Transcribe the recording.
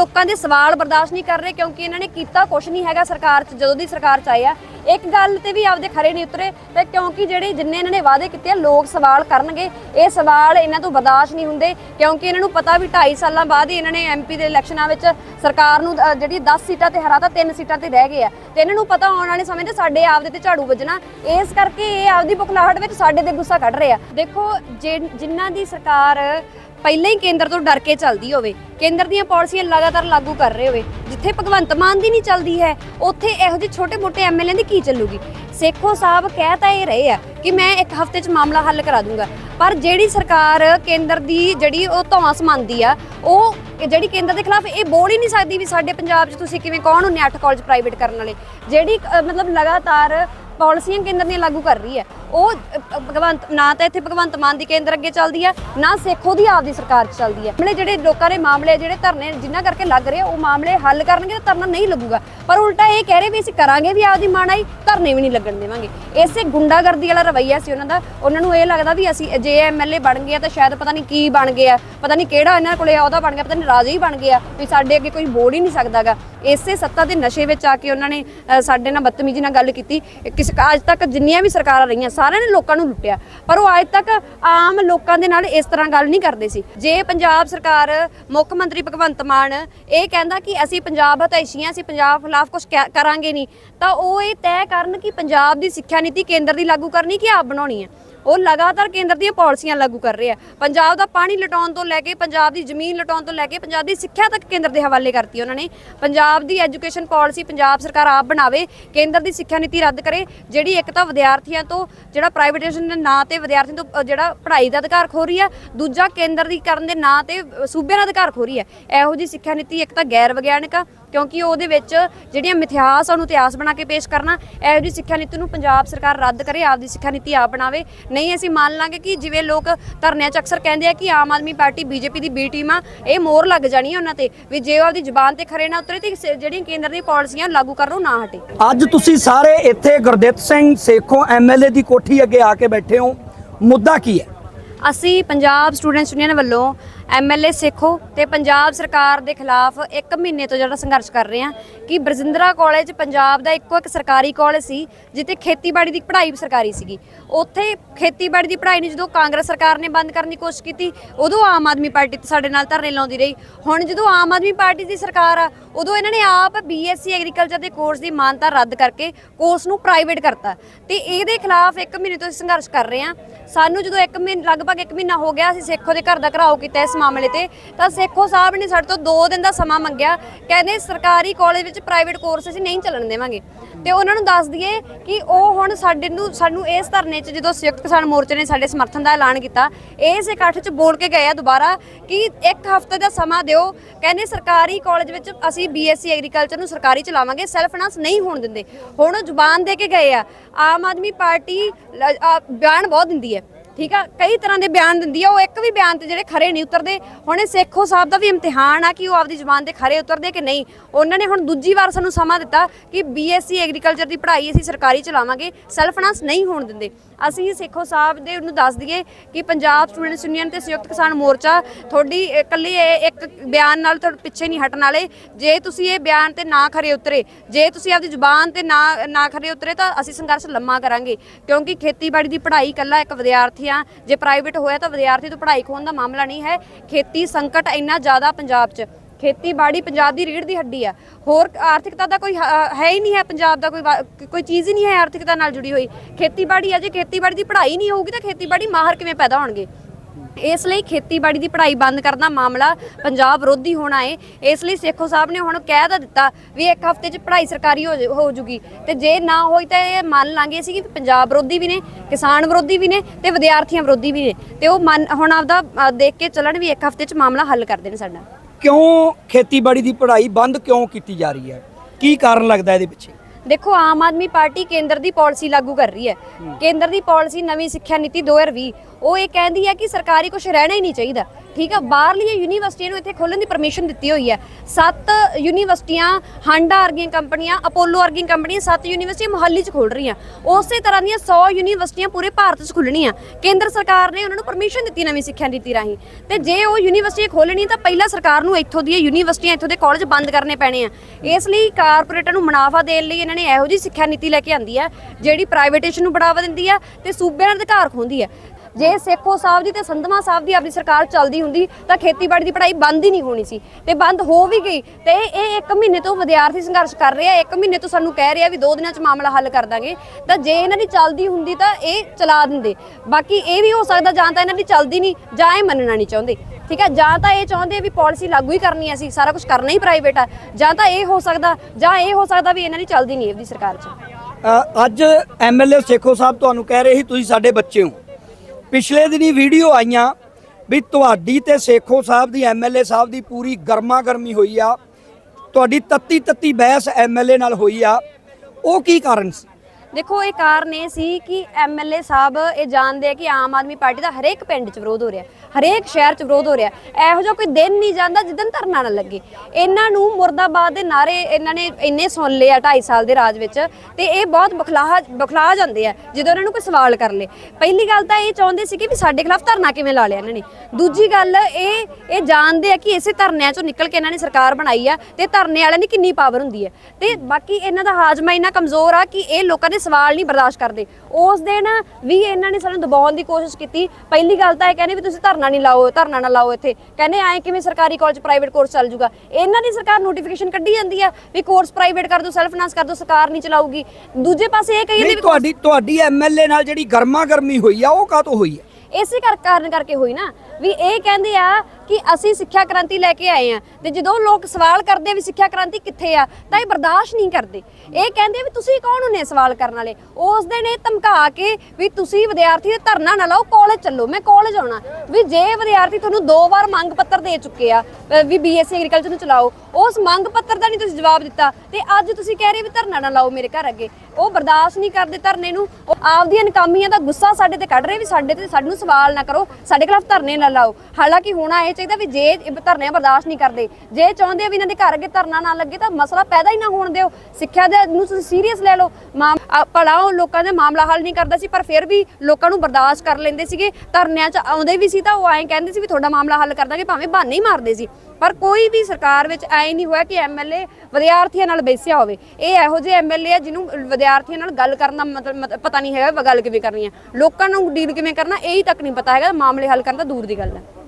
ਲੋਕਾਂ ਦੇ ਸਵਾਲ ਬਰਦਾਸ਼ਤ ਨਹੀਂ ਕਰ ਰਹੇ ਕਿਉਂਕਿ ਇਹਨਾਂ ਨੇ ਕੀਤਾ ਕੁਝ ਨਹੀਂ ਹੈਗਾ ਸਰਕਾਰ 'ਚ ਜਦੋਂ ਦੀ ਸਰਕਾਰ 'ਚ ਆਏ ਆ। ਇੱਕ ਗੱਲ ਤੇ ਵੀ ਆਪਦੇ ਖਰੇ ਨਹੀਂ ਉਤਰੇ ਤੇ ਕਿਉਂਕਿ ਜਿਹੜੇ ਜਿੰਨੇ ਇਹਨਾਂ ਨੇ ਵਾਅਦੇ ਕੀਤੇ ਆ ਲੋਕ ਸਵਾਲ ਕਰਨਗੇ। ਇਹ ਸਵਾਲ ਇਹਨਾਂ ਤੋਂ ਬਰਦਾਸ਼ਤ ਨਹੀਂ ਹੁੰਦੇ ਕਿਉਂਕਿ ਇਹਨਾਂ ਨੂੰ ਪਤਾ ਵੀ 2.5 ਸਾਲਾਂ ਬਾਅਦ ਹੀ ਇਹਨਾਂ ਨੇ ਐਮਪੀ ਦੇ ਇਲੈਕਸ਼ਨਾਂ ਵਿੱਚ ਸਰਕਾਰ ਨੂੰ ਅ, ਜਿਹੜੀ 10 ਸੀਟਾਂ ਤੇ ਹਰਾਤਾ 3 ਸੀਟਾਂ ਤੇ ਰਹਿ ਗਏ ਆ। ਤੇ ਇਹਨਾਂ ਨੂੰ ਪਤਾ ਆਉਣ ਵਾਲੇ ਸਮੇਂ ਤੇ ਸਾਡੇ ਆਪਦੇ ਤੇ ਝਾੜੂ ਵੱਜਣਾ। ਇਸ ਕਰਕੇ ਇਹ ਆਪਦੀ ਬੁਖਲਾਹਟ ਵਿੱਚ ਸਾਡੇ ਤੇ ਗੁੱਸਾ ਕੱਢ ਰਹੇ ਆ। ਦੇਖੋ ਜੇ- ਜਿਨ੍ਹਾਂ ਦੀ ਸਰਕਾਰ ਪਹਿਲਾਂ ਹੀ ਕੇਂਦਰ ਤੋਂ ਡਰ ਕੇ ਚੱਲਦੀ ਹੋਵੇ। ਕੇਂਦਰ ਦੀਆਂ ਪਾਲਿਸੀਆਂ ਲਗਾਤਾਰ ਲਾਗੂ ਕਰ ਰਹੇ ਹੋਵੇ। ਜਿੱਥੇ ਭਗਵੰਤ ਮਾਨ ਦੀ ਨਹੀਂ ਚੱਲਦੀ ਹੈ, ਉੱਥੇ ਇਹੋ ਜਿਹੇ ਛੋਟੇ-ਮੋਟੇ ਐਮਐਲਏ ਦੀ ਕੀ ਚੱਲੂਗੀ? ਸੇਖੋ ਸਾਹਿਬ ਕਹਿ ਤਾਂ ਇਹ ਰਹੇ ਆ ਕਿ ਮੈਂ ਇੱਕ ਹਫ਼ਤੇ 'ਚ ਮਾਮਲਾ ਹੱਲ ਕਰਾ ਦੂੰਗਾ। ਪਰ ਜਿਹੜੀ ਸਰਕਾਰ ਕੇਂਦਰ ਦੀ ਜਿਹੜੀ ਉਹ ਧੌਂਸ ਮੰਨਦੀ ਆ, ਉਹ ਜਿਹੜੀ ਕੇਂਦਰ ਦੇ ਖਿਲਾਫ ਇਹ ਬੋਲ ਹੀ ਨਹੀਂ ਸਕਦੀ ਵੀ ਸਾਡੇ ਪੰਜਾਬ 'ਚ ਤੁਸੀਂ ਕਿਵੇਂ, ਕੌਣ ਹੋ ਅੱਠ ਕਾਲਜ ਪ੍ਰਾਈਵੇਟ ਕਰਨ ਵਾਲੇ? ਜਿਹੜੀ ਮਤਲਬ ਲਗਾਤਾਰ ਪਾਲਿਸੀਆਂ ਕੇਂਦਰ ਦੀਆਂ ਲਾਗੂ ਕਰ ਰਹੀ ਹੈ। ਉਹ ਭਗਵੰਤ, ਨਾ ਤਾਂ ਇੱਥੇ ਭਗਵੰਤ ਮਾਨ ਦੀ ਕੇਂਦਰ ਅੱਗੇ ਚੱਲਦੀ ਹੈ, ਨਾ ਸੇਖੋ ਦੀ ਆਪਦੀ ਸਰਕਾਰ ਚੱਲਦੀ ਹੈ। ਮਤਲਬ ਜਿਹੜੇ ਲੋਕਾਂ ਦੇ ਮਾਮਲੇ, ਜਿਹੜੇ ਧਰਨੇ ਜਿਨ੍ਹਾਂ ਕਰਕੇ ਲੱਗ ਰਹੇ ਉਹ ਮਾਮਲੇ ਹੱਲ ਕਰਨਗੇ ਤਾਂ ਧਰਨਾ ਨਹੀਂ ਲੱਗੂਗਾ। ਪਰ ਉਲਟਾ ਇਹ ਕਹਿ ਰਹੇ ਵੀ ਅਸੀਂ ਕਰਾਂਗੇ ਵੀ ਆਪਦੀ ਮਾਣਾਈ ਧਰਨੇ ਵੀ ਨਹੀਂ ਲੱਗਣ ਦੇਵਾਂਗੇ। ਇਸੇ ਗੁੰਡਾਗਰਦੀ ਵਾਲਾ ਰਵੱਈਆ ਸੀ ਉਹਨਾਂ ਦਾ। ਉਹਨਾਂ ਨੂੰ ਇਹ ਲੱਗਦਾ ਵੀ ਅਸੀਂ ਜੇ ਐਮਐਲਏ ਬਣ ਗਏ ਆ ਤਾਂ ਸ਼ਾਇਦ ਪਤਾ ਨਹੀਂ ਕੀ ਬਣ ਗਏ ਆ ਪਤਾ ਨਹੀਂ ਕਿਹੜਾ ਇਹਨਾਂ ਕੋਲੇ ਉਹਦਾ ਬਣ ਗਿਆ, ਪਤਾ ਨਹੀਂ ਰਾਜੇ ਹੀ ਬਣ ਗਿਆ, ਵੀ ਸਾਡੇ ਅੱਗੇ ਕੋਈ ਬੋਲ ਹੀ ਨਹੀਂ ਸਕਦਾਗਾ। ਇਸੇ ਸੱਤਾ ਦੇ ਨਸ਼ੇ ਵਿੱਚ ਆ ਕੇ ਉਹਨਾਂ ਨੇ ਸਾਡੇ ਨਾਲ ਬਦਤਮੀਜ਼ੀ ਨਾਲ ਗੱਲ ਕੀਤੀ। ਕਿਸ ਅੱਜ ਤੱਕ ਜਿੰਨੀਆਂ ਵੀ ਸਰਕਾਰਾਂ ਰਹੀਆਂ, ਸਾਰਿਆਂ ਨੇ ਲੋਕਾਂ ਨੂੰ ਲੁੱਟਿਆ। ਪਰ ਉਹ ਅੱਜ ਤੱਕ ਆਮ ਲੋਕਾਂ ਦੇ ਨਾਲ ਇਸ ਤਰ੍ਹਾਂ ਗੱਲ ਨਹੀਂ ਕਰਦੇ ਸੀ। ਜੇ ਪੰਜਾਬ ਸਰਕਾਰ, ਮੁੱਖ ਮੰਤਰੀ ਭਗਵੰਤ ਮਾਨ ਇਹ ਕਹਿੰਦਾ ਕਿ ਅਸੀਂ ਪੰਜਾਬ ਹਤੈਸ਼ੀਆਂ ਅਸੀਂ ਪੰਜਾਬ ਖਿਲਾਫ ਕੁਝ ਕਰਾਂਗੇ ਨਹੀਂ, ਤਾਂ ਉਹ ਇਹ ਤੈਅ ਕਰਨ ਕਿ ਪੰਜਾਬ ਦੀ ਸਿੱਖਿਆ ਨੀਤੀ ਕੇਂਦਰ ਦੀ ਲਾਗੂ ਕਰਨੀ ਕਿ ਆਪ ਬਣਾਉਣੀ ਹੈ। ਉਹ ਲਗਾਤਾਰ ਕੇਂਦਰ ਦੀਆਂ ਪਾਲਿਸੀਆਂ ਲਾਗੂ ਕਰ ਰਹੇ ਆ ਪੰਜਾਬ ਦਾ ਪਾਣੀ ਲਟਾਉਣ ਤੋਂ ਲੈ ਕੇ, ਪੰਜਾਬ ਦੀ ਜ਼ਮੀਨ ਲਟਾਉਣ ਤੋਂ ਲੈ ਕੇ, ਪੰਜਾਬ ਦੀ ਸਿੱਖਿਆ ਤੱਕ ਕੇਂਦਰ ਦੇ ਹਵਾਲੇ ਕਰਤੀ ਉਹਨਾਂ ਨੇ। ਪੰਜਾਬ ਦੀ ਐਜੂਕੇਸ਼ਨ ਪਾਲਿਸੀ ਪੰਜਾਬ ਸਰਕਾਰ ਆਪ ਬਣਾਵੇ, ਕੇਂਦਰ ਦੀ ਸਿੱਖਿਆ ਨੀਤੀ ਰੱਦ ਕਰੇ, ਜਿਹੜੀ ਇੱਕ ਤਾਂ ਵਿਦਿਆਰਥੀਆਂ ਤੋਂ, ਜਿਹੜਾ ਪ੍ਰਾਈਵੇਟਾਈਜੇਸ਼ਨ ਦੇ ਨਾਂ ਤੇ ਵਿਦਿਆਰਥੀਆਂ ਤੋਂ ਜਿਹੜਾ ਪੜ੍ਹਾਈ ਦਾ ਅਧਿਕਾਰ ਖੋ ਰਹੀ ਹੈ, ਦੂਜਾ ਕੇਂਦਰ ਦੀ ਕਰਨ ਦੇ ਨਾਂ ਤੇ ਸੂਬਿਆਂ ਦਾ ਅਧਿਕਾਰ ਖੋ ਰਹੀ ਹੈ। ਇਹੋ ਜੀ ਸਿੱਖਿਆ ਨੀਤੀ ਇੱਕ ਤਾਂ ਗੈਰ ਵਿਗਿਆਨਕ ਆ ਕਿਉਂਕਿ ਉਹਦੇ ਵਿੱਚ ਜਿਹੜੀਆਂ ਮਿਥਿਹਾਸ ਉਹਨੂੰ ਇਤਿਹਾਸ ਬਣਾ ਕੇ ਪੇਸ਼ ਕਰਨਾ ਇਹੋ ਜਿਹੀ ਸਿੱਖਿਆ ਨੀਤੀ ਨੂੰ ਪੰਜਾਬ ਸਰਕਾਰ ਰੱਦ ਕਰੇ ਆਪਦੀ ਸਿੱਖਿਆ ਨੀਤੀ ਆਪ ਬਣਾਵੇ। ਨਹੀਂ ਅਸੀਂ ਮੰਨ ਲਾਂਗੇ ਕਿ ਜਿਵੇਂ ਲੋਕ ਧਰਨਿਆਂ 'ਚ ਅਕਸਰ ਕਹਿੰਦੇ ਆ ਕਿ ਆਮ ਆਦਮੀ ਪਾਰਟੀ ਬੀਜੇਪੀ ਦੀ ਬੀ ਟੀਮ ਆ ਇਹ ਮੋਹਰ ਲੱਗ ਜਾਣੀ ਆ ਉਹਨਾਂ ਤੇ ਵੀ ਜੇ ਉਹ ਆਪਦੀ ਜ਼ੁਬਾਨ ਤੇ ਖਰੇ ਨਾ ਉਤਰੇ ਤੇ ਜਿਹੜੀਆਂ ਕੇਂਦਰ ਦੀਆਂ ਪਾਲਿਸੀਆਂ ਲਾਗੂ ਕਰਨੋਂ ਨਾ ਹਟੇ। ਅੱਜ ਤੁਸੀਂ ਸਾਰੇ ਇੱਥੇ ਗੁਰਦਿੱਤ ਸਿੰਘ ਸੇਖੋਂ ਐਮਐਲਏ ਦੀ ਕੋਠੀ ਅੱਗੇ ਆ ਕੇ ਬੈਠੇ ਹੋ। ਮੁੱਦਾ ਕੀ ਹੈ? ਅਸੀਂ ਪੰਜਾਬ ਸਟੂਡੈਂਟਸ ਯੂਨੀਅਨ ਵੱਲੋਂ ਐਮਐਲਏ ਸੇਖੋ ਤੇ ਪੰਜਾਬ ਸਰਕਾਰ ਦੇ ਖਿਲਾਫ 1 ਮਹੀਨੇ ਤੋਂ ਜਿਹੜਾ ਸੰਘਰਸ਼ ਕਰ ਰਹੇ ਹਾਂ ਕਿ ਬਰਜਿੰਦਰਾ ਕਾਲਜ ਪੰਜਾਬ ਦਾ ਇੱਕੋ ਇੱਕ ਸਰਕਾਰੀ ਕਾਲਜ ਸੀ, ਜਿੱਥੇ ਖੇਤੀਬਾੜੀ ਦੀ ਪੜ੍ਹਾਈ ਵੀ ਸਰਕਾਰੀ ਸੀਗੀ। ਉੱਥੇ ਖੇਤੀਬਾੜੀ ਦੀ ਪੜ੍ਹਾਈ ਨੂੰ ਜਦੋਂ ਕਾਂਗਰਸ ਸਰਕਾਰ ਨੇ ਬੰਦ ਕਰਨ ਦੀ ਕੋਸ਼ਿਸ਼ ਕੀਤੀ, ਉਦੋਂ ਆਮ ਆਦਮੀ ਪਾਰਟੀ ਸਾਡੇ ਨਾਲ ਧਰਨੇ ਲਾਉਂਦੀ ਰਹੀ। ਹੁਣ ਜਦੋਂ ਆਮ ਆਦਮੀ ਪਾਰਟੀ ਦੀ ਸਰਕਾਰ ਆ, ਉਦੋਂ ਇਹਨਾਂ ਨੇ ਆਪ ਬੀਐਸਸੀ ਐਗਰੀਕਲਚਰ ਦੇ ਕੋਰਸ ਦੀ ਮਾਨਤਾ ਰੱਦ ਕਰਕੇ ਕੋਰਸ ਨੂੰ ਪ੍ਰਾਈਵੇਟ ਕਰਤਾ। ਤੇ ਇਹਦੇ ਖਿਲਾਫ 1 ਮਹੀਨੇ ਤੋਂ ਅਸੀਂ ਸੰਘਰਸ਼ ਕਰ ਰਹੇ ਹਾਂ। ਸਾਨੂੰ ਜਦੋਂ 1 ਮਹੀਨਾ, ਲਗਭਗ 1 ਮਹੀਨਾ ਹੋ ਗਿਆ, ਅਸੀਂ ਸੇਖੋ ਦੇ ਘਰ ਦਾ ਘਰਾਓ ਕੀਤਾ ਇਸ ਮਾਮਲੇ ਤੇ, ਤਾਂ ਸੇਖੋ ਸਾਹਿਬ ਨੇ ਸਾਡੇ ਤੋਂ 2 ਦਿਨ ਦਾ ਸਮਾਂ ਮੰਗਿਆ। ਕਹਿੰਦੇ ਸਰਕਾਰੀ ਕਾਲਜ ਵਿੱਚ ਪ੍ਰਾਈਵੇਟ ਕੋਰਸ ਅਸੀਂ ਨਹੀਂ ਚੱਲਣ ਦੇਵਾਂਗੇ। ਤੇ ਉਹਨਾਂ ਨੂੰ ਦੱਸ ਦਈਏ ਕਿ ਉਹ ਹੁਣ ਸਾਡੇ ਨੂੰ, ਸਾਨੂੰ ਇਸ ਧਰਨੇ 'ਚ ਜਦੋਂ ਸੰਯੁਕਤ ਕਿਸਾਨ ਮੋਰਚੇ ਨੇ ਸਾਡੇ ਸਮਰਥਨ ਦਾ ਐਲਾਨ ਕੀਤਾ, ਇਸ ਇਕੱਠ 'ਚ ਬੋਲ ਕੇ ਗਏ ਆ ਦੁਬਾਰਾ ਕਿ ਇੱਕ ਹਫ਼ਤੇ ਦਾ ਸਮਾਂ ਦਿਓ। ਕਹਿੰਦੇ ਸਰਕਾਰੀ ਕਾਲਜ ਵਿੱਚ ਅਸੀਂ ਬੀਐਸਸੀ ਐਗਰੀਕਲਚਰ ਨੂੰ ਸਰਕਾਰੀ ਚਲਾਵਾਂਗੇ ਸੈਲਫ ਫਾਈਨਾਂਸ ਨਹੀਂ ਹੋਣ ਦਿੰਦੇ। ਹੁਣ ਉਹ ਜ਼ੁਬਾਨ ਦੇ ਕੇ ਗਏ ਆ। ਆਮ ਆਦਮੀ ਪਾਰਟੀ ਬਿਆਨ ਬਹੁਤ ਦਿੰਦੀ ਹੈ। ਠੀਕ ਆ? ਕਈ ਤਰ੍ਹਾਂ ਦੇ ਬਿਆਨ ਦਿੰਦੀ ਆ, ਉਹ ਇੱਕ ਵੀ ਬਿਆਨ ਤੇ ਜਿਹੜੇ ਖਰੇ ਨਹੀਂ ਉਤਰਦੇ। ਹੁਣ ਇਹ ਸੇਖੋ ਸਾਹਿਬ ਦਾ ਵੀ ਇਮਤਿਹਾਨ ਆ ਕਿ ਉਹ ਆਪਦੀ ਜ਼ੁਬਾਨ ਤੇ ਖਰੇ ਉਤਰਦੇ ਕਿ ਨਹੀਂ? ਉਹਨਾਂ ਨੇ ਹੁਣ ਦੂਜੀ ਵਾਰ ਸਾਨੂੰ ਸਮਾਂ ਦਿੱਤਾ ਕਿ ਬੀਐਸਸੀ ਐਗਰੀਕਲਚਰ ਦੀ ਪੜ੍ਹਾਈ ਅਸੀਂ ਸਰਕਾਰੀ ਚਲਾਵਾਂਗੇ ਸੈਲਫ ਫਾਈਨਾਂਸ ਨਹੀਂ ਹੋਣ ਦਿੰਦੇ। ਅਸੀਂ ਸੇਖੋ ਸਾਹਿਬ ਦੇ ਨੂੰ ਦੱਸ ਦਈਏ ਕਿ ਪੰਜਾਬ ਸਟੂਡੈਂਟਸ ਯੂਨੀਅਨ ਤੇ ਸੰਯੁਕਤ ਕਿਸਾਨ ਮੋਰਚਾ ਤੁਹਾਡੀ ਇਕੱਲੀ ਇਹ ਇੱਕ ਬਿਆਨ ਨਾਲ ਤੁਹਾਡੇ ਪਿੱਛੇ ਨਹੀਂ ਹਟਣ ਵਾਲੇ। ਜੇ ਤੁਸੀਂ ਇਹ ਬਿਆਨ ਤੇ ਨਾ ਖਰੇ ਉਤਰੇ, ਜੇ ਤੁਸੀਂ ਆਪਦੀ ਜ਼ੁਬਾਨ ਤੇ ਨਾ ਨਾ ਖਰੇ ਉਤਰੇ ਤਾਂ ਅਸੀਂ ਸੰਘਰਸ਼ ਲੰਮਾ ਕਰਾਂਗੇ। ਕਿਉਂਕਿ ਖੇਤੀਬਾੜੀ ਦੀ ਪੜ੍ਹਾਈ ਇਕੱਲਾ ਇੱਕ ਵਿਦਿਆਰਥੀ ਆ। ਜੇ ਪ੍ਰਾਈਵੇਟ ਹੋਇਆ ਤਾਂ ਵਿਦਿਆਰਥੀ ਤੋਂ ਪੜ੍ਹਾਈ ਖੋਣ ਦਾ ਮਾਮਲਾ ਨਹੀਂ ਹੈ। ਖੇਤੀ ਸੰਕਟ ਇੰਨਾ ਜ਼ਿਆਦਾ ਪੰਜਾਬ 'ਚ। ਖੇਤੀਬਾੜੀ ਪੰਜਾਬ ਦੀ ਰੀੜ ਦੀ ਹੱਡੀ ਆ। ਹੋਰ ਆਰਥਿਕਤਾ ਦਾ ਕੋਈ ਹੈ ਹੀ ਨਹੀਂ ਹੈ ਪੰਜਾਬ ਦਾ ਕੋਈ ਕੋਈ ਚੀਜ਼ ਹੀ ਨਹੀਂ ਹੈ ਆਰਥਿਕਤਾ ਨਾਲ ਜੁੜੀ ਹੋਈ। ਖੇਤੀਬਾੜੀ ਆ, ਜੇ ਖੇਤੀਬਾੜੀ ਦੀ ਪੜ੍ਹਾਈ ਨਹੀਂ ਹੋਊਗੀ ਤਾਂ ਖੇਤੀਬਾੜੀ ਮਾਹਰ ਕਿਵੇਂ ਪੈਦਾ ਹੋਣਗੇ? ਇਸ ਲਈ ਖੇਤੀਬਾੜੀ ਦੀ ਪੜ੍ਹਾਈ ਬੰਦ ਕਰਨਾ ਮਾਮਲਾ ਪੰਜਾਬ ਵਿਰੋਧੀ ਹੋਣਾ ਹੈ ਇਸ ਲਈ ਸੇਖੋ ਸਾਹਿਬ ਨੇ ਹੁਣ ਕਹਿ ਤਾਂ ਦਿੱਤਾ ਵੀ ਇੱਕ ਹਫ਼ਤੇ 'ਚ ਪੜ੍ਹਾਈ ਸਰਕਾਰੀ ਹੋ ਜੂਗੀ। ਤੇ ਜੇ ਨਾ ਹੋਈ ਤਾਂ ਇਹ ਮੰਨ ਲਾਂਗੇ ਸੀ ਕਿ ਪੰਜਾਬ ਵਿਰੋਧੀ ਵੀ ਨੇ, ਕਿਸਾਨ ਵਿਰੋਧੀ ਵੀ ਨੇ ਤੇ ਵਿਦਿਆਰਥੀਆਂ ਵਿਰੋਧੀ ਵੀ ਨੇ। ਤੇ ਉਹ ਮੰਨ ਹੁਣ ਆਪਦਾ ਦੇਖ ਕੇ ਚੱਲਣ ਵੀ ਇੱਕ ਹਫ਼ਤੇ 'ਚ ਮਾਮਲਾ ਹੱਲ ਕਰ ਦੇਣ ਸਾਡਾ। ਕਿਉਂ ਖੇਤੀਬਾੜੀ ਦੀ ਪੜ੍ਹਾਈ ਬੰਦ ਕਿਉਂ ਕੀਤੀ ਜਾ ਰਹੀ ਹੈ? ਕੀ ਕਾਰਨ ਲੱਗਦਾ ਇਹਦੇ ਪਿੱਛੇ? ਦੇਖੋ ਆਮ ਆਦਮੀ ਪਾਰਟੀ ਕੇਂਦਰ ਦੀ ਪਾਲਿਸੀ ਲਾਗੂ ਕਰ ਰਹੀ ਹੈ। ਕੇਂਦਰ ਦੀ ਪਾਲਿਸੀ ਨਵੀਂ ਸਿੱਖਿਆ ਨੀਤੀ 2020 ਉਹ ਇਹ ਕਹਿੰਦੀ ਹੈ ਕਿ ਸਰਕਾਰੀ ਕੁਝ ਰਹਿਣਾ ਹੀ ਨਹੀਂ ਚਾਹੀਦਾ। ਠੀਕ ਆ, ਬਾਹਰਲੀਆਂ ਯੂਨੀਵਰਸਿਟੀਆਂ ਨੂੰ ਇੱਥੇ ਖੋਲਣ ਦੀ ਪਰਮਿਸ਼ਨ ਦਿੱਤੀ ਹੋਈ ਹੈ। ਸੱਤ ਯੂਨੀਵਰਸਿਟੀਆਂ, ਹਾਂਡਾ ਵਰਗੀਆਂ ਕੰਪਨੀਆਂ, ਅਪੋਲੋ ਵਰਗੀਆਂ ਕੰਪਨੀਆਂ ਸੱਤ ਯੂਨੀਵਰਸਿਟੀਆਂ ਮੁਹੱਲੀ 'ਚ ਖੋਲ ਰਹੀਆਂ। ਉਸੇ ਤਰ੍ਹਾਂ ਦੀਆਂ 100 ਯੂਨੀਵਰਸਿਟੀਆਂ ਪੂਰੇ ਭਾਰਤ 'ਚ ਖੁੱਲਣੀਆਂ ਕੇਂਦਰ ਸਰਕਾਰ ਨੇ ਉਹਨਾਂ ਨੂੰ ਪਰਮਿਸ਼ਨ ਦਿੱਤੀ ਨਵੀਂ ਸਿੱਖਿਆ ਨੀਤੀ ਰਾਹੀਂ। ਤੇ ਜੇ ਉਹ ਯੂਨੀਵਰਸਿਟੀ ਖੋਲਣੀ ਤਾਂ ਪਹਿਲਾਂ ਸਰਕਾਰ ਨੂੰ ਇੱਥੋਂ ਦੀਆਂ ਯੂਨੀਵਰਸਿਟੀਆਂ, ਇੱਥੋਂ ਦੇ ਕਾਲਜ ਬੰਦ ਕਰਨੇ ਪੈਣੇ ਆ। ਇਸ ਲਈ ਕਾਰਪੋਰੇਟਾਂ ਨੂੰ ਮੁਨਾਫਾ ਦੇਣ ਲਈ ਇਹਨਾਂ ਨੇ ਇਹੋ ਜਿਹੀ ਸਿੱਖਿਆ ਨੀਤੀ ਲੈ ਕੇ ਆਂਦੀ ਹੈ, ਜਿਹੜੀ ਪ੍ਰਾਈਵੇਟੇਸ਼ਨ ਨੂੰ ਬੜਾਵਾ ਦਿੰਦੀ ਹੈ ਤੇ ਸੂਬਿਆਂ ਦੇ ਅਧਿਕਾਰ ਖੋਹਦੀ ਹੈ। ਜੇ ਸੇਖੋ ਸਾਹਿਬ ਦੀ ਤੇ ਸੰਧਵਾ ਸਾਹਿਬ ਦੀ ਆਪਣੀ ਸਰਕਾਰ ਚੱਲਦੀ ਹੁੰਦੀ, ਤਾਂ ਖੇਤੀਬਾੜੀ ਦੀ ਪੜ੍ਹਾਈ ਬੰਦ ਹੀ ਨਹੀਂ ਹੋਣੀ ਸੀ। ਤੇ ਬੰਦ ਹੋ ਵੀ ਗਈ। ਤੇ ਇਹ ਇੱਕ ਮਹੀਨੇ ਤੋਂ ਵਿਦਿਆਰਥੀ ਸੰਘਰਸ਼ ਕਰ ਰਹੇ। ਇੱਕ ਮਹੀਨੇ ਤੋਂ ਸਾਨੂੰ ਕਹਿ ਰਿਹਾ ਵੀ ਦੋ ਦਿਨਾਂ 'ਚ ਮਾਮਲਾ ਹੱਲ ਕਰ ਦਾਂਗੇ। ਤਾਂ ਜੇ ਇਹਨਾਂ ਦੀ ਚੱਲਦੀ ਹੁੰਦੀ ਤਾਂ ਇਹ ਚਲਾ ਦਿੰਦੇ। ਬਾਕੀ ਇਹ ਵੀ ਹੋ ਸਕਦਾ ਜਾਂ ਤਾਂ ਇਹਨਾਂ ਦੀ ਚੱਲਦੀ ਨਹੀਂ, ਜਾਂ ਇਹ ਮੰਨਣਾ ਨਹੀਂ ਚਾਹੁੰਦੇ। ਠੀਕ ਹੈ? ਜਾਂ ਤਾਂ ਇਹ ਚਾਹੁੰਦੇ ਆ ਵੀ ਪਾਲਿਸੀ ਲਾਗੂ ਹੀ ਕਰਨੀ ਹੈ ਅਸੀਂ, ਸਾਰਾ ਕੁਝ ਕਰਨਾ ਹੀ ਪ੍ਰਾਈਵੇਟ ਆ। ਜਾਂ ਤਾਂ ਇਹ ਹੋ ਸਕਦਾ, ਜਾਂ ਇਹ ਹੋ ਸਕਦਾ ਵੀ ਇਹਨਾਂ ਦੀ ਚੱਲਦੀ ਨਹੀਂ ਇਹਦੀ ਸਰਕਾਰ 'ਚ। ਅੱਜ ਐਮਐਲਏ ਸੇਖੋ ਸਾਹਿਬ ਤੁਹਾਨੂੰ ਕਹਿ ਰਹੇ ਸੀ, ਤੁਸੀਂ ਸਾਡੇ ਬੱਚੇ ਹੋ। ਪਿਛਲੇ ਦਿਨੀ ਵੀਡੀਓ ਆਈਆਂ ਵੀ ਤੁਹਾਡੀ ਤੇ ਸੇਖੋ ਸਾਹਿਬ ਦੀ ਐਮਐਲਏ ਸਾਹਿਬ ਦੀ ਪੂਰੀ ਗਰਮਾ ਗਰਮੀ ਹੋਈ ਆ। ਤੁਹਾਡੀ ਤੱਤੀ ਤੱਤੀ ਬਹਿਸ ਐਮਐਲਏ ਨਾਲ ਹੋਈ ਆ। ਉਹ ਕੀ ਕਾਰਨ ਸੀ? ਦੇਖੋ, ਇਹ ਕਾਰਨ ਇਹ ਸੀ ਕਿ ਐਮਐਲਏ ਸਾਹਿਬ ਇਹ ਜਾਣਦੇ ਆ ਕਿ ਆਮ ਆਦਮੀ ਪਾਰਟੀ ਦਾ ਹਰੇਕ ਪਿੰਡ 'ਚ ਵਿਰੋਧ ਹੋ ਰਿਹਾ, ਹਰੇਕ ਸ਼ਹਿਰ 'ਚ ਵਿਰੋਧ ਹੋ ਰਿਹਾ। ਇਹੋ ਜਿਹਾ ਕੋਈ ਦਿਨ ਨਹੀਂ ਜਾਂਦਾ ਜਿੱਦਨ ਧਰਨਾ ਨਾ ਲੱਗੇ। ਇਹਨਾਂ ਨੂੰ ਮੁਰਦਾਬਾਦ ਦੇ ਨਾਰੇ ਇਹਨਾਂ ਨੇ ਇੰਨੇ ਸੁਣ ਲਏ ਆ 2.5 ਸਾਲ ਦੇ ਰਾਜ ਵਿੱਚ ਤੇ ਇਹ ਬਹੁਤ ਬਖਲਾਹ ਬਖਲਾ ਜਾਂਦੇ ਆ ਜਦੋਂ ਇਹਨਾਂ ਨੂੰ ਕੋਈ ਸਵਾਲ ਕਰ ਲੇ। ਪਹਿਲੀ ਗੱਲ ਤਾਂ ਇਹ ਚਾਹੁੰਦੇ ਸੀ ਕਿ ਵੀ ਸਾਡੇ ਖਿਲਾਫ ਧਰਨਾ ਕਿਵੇਂ ਲਾ ਲਿਆ ਇਹਨਾਂ ਨੇ। ਦੂਜੀ ਗੱਲ, ਇਹ ਇਹ ਜਾਣਦੇ ਆ ਕਿ ਇਸੇ ਧਰਨਿਆਂ ਚੋਂ ਨਿਕਲ ਕੇ ਇਹਨਾਂ ਨੇ ਸਰਕਾਰ ਬਣਾਈ ਆ ਤੇ ਧਰਨੇ ਵਾਲਿਆਂ ਦੀ ਕਿੰਨੀ ਪਾਵਰ ਹੁੰਦੀ ਹੈ ਤੇ ਬਾਕੀ ਇਹਨਾਂ ਦਾ ਹਾਜ਼ਮਾ ਇੰਨਾ ਕਮਜ਼ੋਰ ਆ ਕਿ ਇਹ ਲੋਕਾਂ ਦੇ ਸਵਾਲ ਨਹੀਂ ਬਰਦਾਸ਼ਤ ਕਰਦੇ। ਉਸ ਦਿਨ ਵੀ ਇਹਨਾਂ ਨੇ ਸਾਨੂੰ ਦਬਾਉਣ ਦੀ ਕੋਸ਼ਿਸ਼ ਕੀਤੀ। ਪਹਿਲੀ ਗੱਲ ਤਾਂ ਇਹ ਕਹਿੰਦੇ ਵੀ ਤੁਸੀਂ ਧਰਨਾ ਨਹੀਂ ਲਾਓ ਧਰਨਾ ਨਾ ਲਾਓ ਇੱਥੇ। ਕਹਿੰਦੇ ਐ ਕਿਵੇਂ ਸਰਕਾਰੀ ਕਾਲਜ ਪ੍ਰਾਈਵੇਟ ਕੋਰਸ ਚੱਲ ਜੂਗਾ? ਇਹਨਾਂ ਦੀ ਸਰਕਾਰ ਨੋਟੀਫਿਕੇਸ਼ਨ ਕੱਢੀ ਜਾਂਦੀ ਆ ਵੀ ਕੋਰਸ ਪ੍ਰਾਈਵੇਟ ਕਰ ਦਿਓ ਸੈਲਫ ਫਾਈਨਾਂਸ ਕਰ ਦਿਓ ਸਰਕਾਰ ਨਹੀਂ ਚਲਾਊਗੀ। ਦੂਜੇ ਪਾਸੇ ਇਹ ਕਹੀ ਜਾਂਦੇ ਵੀ ਤੁਹਾਡੀ ਤੁਹਾਡੀ ਐਮਐਲਏ ਨਾਲ ਜਿਹੜੀ ਗਰਮਾ ਗਰਮੀ ਹੋਈ ਆ ਉਹ ਕਾਹਤੋਂ ਹੋਈ ਆ? ਇਸੇ ਕਰ ਕਾਰਨ ਕਰਕੇ ਹੋਈ ਨਾ। ਵੀ ਇਹ ਕਹਿੰਦੇ ਆ ਕਿ ਅਸੀਂ ਸਿੱਖਿਆ ਕ੍ਰਾਂਤੀ ਲੈ ਕੇ ਆਏ ਆ ਤੇ ਜਦੋਂ ਲੋਕ ਸਵਾਲ ਕਰਦੇ ਵੀ ਸਿੱਖਿਆ ਕ੍ਰਾਂਤੀ ਕਿੱਥੇ ਆ ਤਾਂ ਇਹ ਬਰਦਾਸ਼ਤ ਨਹੀਂ ਕਰਦੇ। ਇਹ ਕਹਿੰਦੇ ਵੀ ਤੁਸੀਂ ਕੌਣ ਹੁੰਨੇ ਸਵਾਲ ਕਰਨ ਵਾਲੇ? ਉਸ ਦਿਨ ਇਹ ਧਮਕਾ ਕੇ ਵੀ ਤੁਸੀਂ ਵਿਦਿਆਰਥੀ ਦੇ ਧਰਨਾ ਨਾ ਲਾਓ ਕਾਲਜ ਚੱਲੋ ਮੈਂ ਕਾਲਜ ਆਉਣਾ। ਵੀ ਜੇ ਵਿਦਿਆਰਥੀ ਤੁਹਾਨੂੰ ਦੋ ਵਾਰ ਮੰਗ ਪੱਤਰ ਦੇ ਚੁੱਕੇ ਆ ਅ, ਵੀ ਬੀਐਸਸੀ ਐਗਰੀਕਲਚਰ ਨੂੰ ਚਲਾਓ ਉਸ ਮੰਗ ਪੱਤਰ ਦਾ ਨਹੀਂ ਤੁਸੀਂ ਜਵਾਬ ਦਿੱਤਾ ਤੇ ਅੱਜ ਤੁਸੀਂ ਕਹਿ ਰਹੇ ਵੀ ਧਰਨਾ ਨਾ ਲਾਓ ਮੇਰੇ ਘਰ ਅੱਗੇ। ਉਹ ਬਰਦਾਸ਼ਤ ਨਹੀਂ ਕਰਦੇ ਧਰਨੇ ਨੂੰ। ਉਹ ਆਪਦੀਆਂ ਨਕਾਮੀਆਂ ਦਾ ਗੁੱਸਾ ਸਾਡੇ ਤੇ ਕੱਢ ਰਹੇ ਵੀ ਸਾਡੇ ਤੇ ਸਾਨੂੰ ਸਵਾਲ ਨਾ ਕਰੋ ਸਾਡੇ ਖਿਲਾਫ ਧਰਨੇ ਨਾ ਲਾਓ। ਹਾਲਾਂਕਿ ਹੋਣਾ ਇਹ ਚਾਹੀਦਾ ਵੀ ਜੇ ਇਹ ਧਰਨੇ ਬਰਦਾਸ਼ਤ ਨਹੀਂ ਕਰਦੇ, ਜੇ ਚਾਹੁੰਦੇ ਆ ਵੀ ਇਹਨਾਂ ਦੇ ਘਰ ਅੱਗੇ ਧਰਨਾ ਨਾ ਲੱਗੇ ਤਾਂ ਮਸਲਾ ਪੈਦਾ ਹੀ ਨਾ ਹੋਣ ਦਿਓ। ਸਿੱਖਿਆ ਦੇ ਨੂੰ ਤੁਸੀਂ ਸੀਰੀਅਸ ਲੈ ਲਓ। ਭਲਾ ਉਹ ਲੋਕਾਂ ਦੇ ਮਾਮਲਾ ਹੱਲ ਨਹੀਂ ਕਰਦਾ ਸੀ, ਪਰ ਫਿਰ ਵੀ ਲੋਕਾਂ ਨੂੰ ਬਰਦਾਸ਼ਤ ਕਰ ਲੈਂਦੇ ਸੀਗੇ। ਧਰਨਿਆਂ 'ਚ ਆਉਂਦੇ ਵੀ ਸੀ ਤਾਂ ਉਹ ਐਂ ਕਹਿੰਦੇ ਸੀ ਵੀ ਤੁਹਾਡਾ ਮਾਮਲਾ ਹੱਲ ਕਰ ਦਾਂਗੇ, ਭਾਵੇਂ ਬਹਾਨੇ ਹੀ ਮਾਰਦੇ ਸੀ। ਪਰ ਕੋਈ ਵੀ ਸਰਕਾਰ ਵਿੱਚ ਐ ਨਹੀਂ ਹੋਇਆ ਕਿ ਐਮਐਲਏ ਵਿਦਿਆਰਥੀਆਂ ਨਾਲ ਬੈਸਿਆ ਹੋਵੇ। ਇਹ ਇਹੋ ਜਿਹੇ ਐਮਐਲਏ ਆ ਜਿਹਨੂੰ ਵਿਦਿਆਰਥੀਆਂ ਨਾਲ ਗੱਲ ਕਰਨ ਦਾ ਮਤਲਬ ਪਤਾ ਨਹੀਂ ਹੈਗਾ ਗੱਲ ਕਿਵੇਂ ਕਰਨੀ ਹੈ ਲੋਕਾਂ ਨੂੰ ਡੀਲ ਕਿਵੇਂ ਕਰਨਾ, ਇਹ ਹੀ ਤੱਕ ਨਹੀਂ ਪਤਾ ਹੈਗਾ, ਮਾਮਲੇ ਹੱਲ ਕਰਨ ਦਾ ਦੂਰ ਦੀ ਗੱਲ ਹੈ